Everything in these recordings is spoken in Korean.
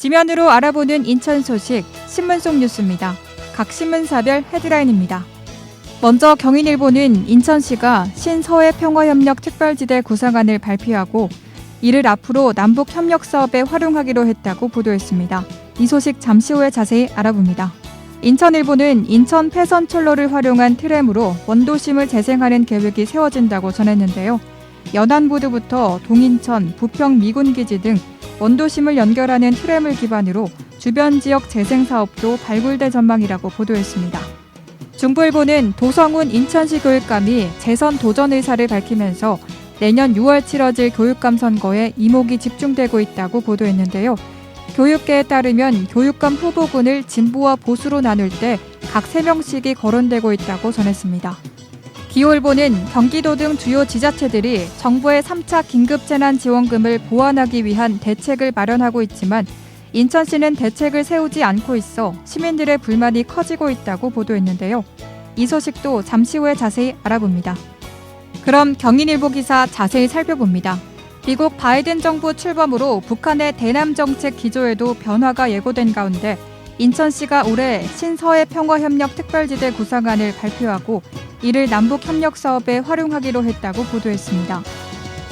지면으로 알아보는 인천 소식 신문 속 뉴스입니다. 각 신문사별 헤드라인입니다. 먼저 경인일보는 인천시가 신서해 평화협력 특별지대 구상안을 발표하고 이를 앞으로 남북 협력 사업에 활용하기로 했다고 보도했습니다. 이 소식 잠시 후에 자세히 알아봅니다. 인천일보는 인천 폐선철로를 활용한 트램으로 원도심을 재생하는 계획이 세워진다고 전했는데요. 연안부두부터 동인천, 부평 미군기지 등 원도심을 연결하는 트램을 기반으로 주변 지역 재생 사업도 발굴될 전망이라고 보도했습니다. 중부일보는 도성훈 인천시 교육감이 재선 도전 의사를 밝히면서 내년 6월 치러질 교육감 선거에 이목이 집중되고 있다고 보도했는데요. 교육계에 따르면 교육감 후보군을 진보와 보수로 나눌 때 각 3명씩이 거론되고 있다고 전했습니다. 기호일보는 경기도 등 주요 지자체들이 정부의 3차 긴급재난지원금을 보완하기 위한 대책을 마련하고 있지만 인천시는 대책을 세우지 않고 있어 시민들의 불만이 커지고 있다고 보도했는데요. 이 소식도 잠시 후에 자세히 알아봅니다. 그럼 경인일보 기사 자세히 살펴봅니다. 미국 바이든 정부 출범으로 북한의 대남 정책 기조에도 변화가 예고된 가운데 인천시가 올해 신서해 평화협력 특별지대 구상안을 발표하고 이를 남북 협력 사업에 활용하기로 했다고 보도했습니다.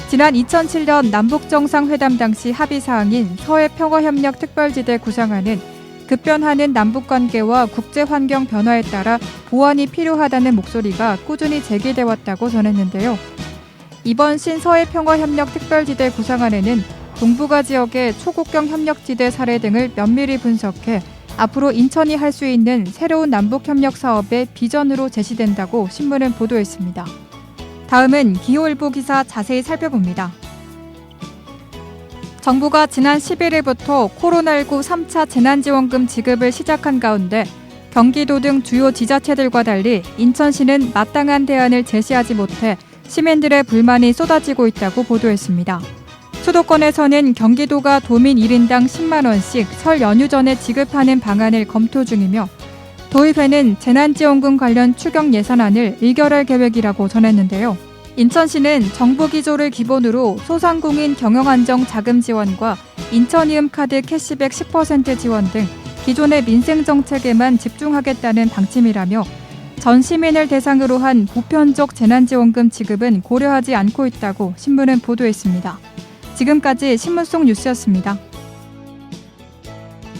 지난 2007년 남북 정상회담 당시 합의 사항인 서해 평화협력 특별지대 구상안은 급변하는 남북 관계와 국제 환경 변화에 따라 보완이 필요하다는 목소리가 꾸준히 제기돼 왔다고 전했는데요. 이번 신서해 평화협력 특별지대 구상안에는 동북아 지역의 초국경 협력지대 사례 등을 면밀히 분석해 앞으로 인천이 할 수 있는 새로운 남북 협력 사업의 비전으로 제시된다고 신문은 보도했습니다. 다음은 기호일보 기사 자세히 살펴봅니다. 정부가 지난 11일부터 코로나19 3차 재난지원금 지급을 시작한 가운데 경기도 등 주요 지자체들과 달리 인천시는 마땅한 대안을 제시하지 못해 시민들의 불만이 쏟아지고 있다고 보도했습니다. 수도권에서는 경기도가 도민 1인당 10만 원씩 설 연휴 전에 지급하는 방안을 검토 중이며 도의회는 재난지원금 관련 추경 예산안을 의결할 계획이라고 전했는데요. 인천시는 정부 기조를 기본으로 소상공인 경영안정 자금 지원과 인천이음 카드 캐시백 10% 지원 등 기존의 민생 정책에만 집중하겠다는 방침이라며 전 시민을 대상으로 한 보편적 재난지원금 지급은 고려하지 않고 있다고 신문은 보도했습니다. 지금까지 신문 속 뉴스였습니다.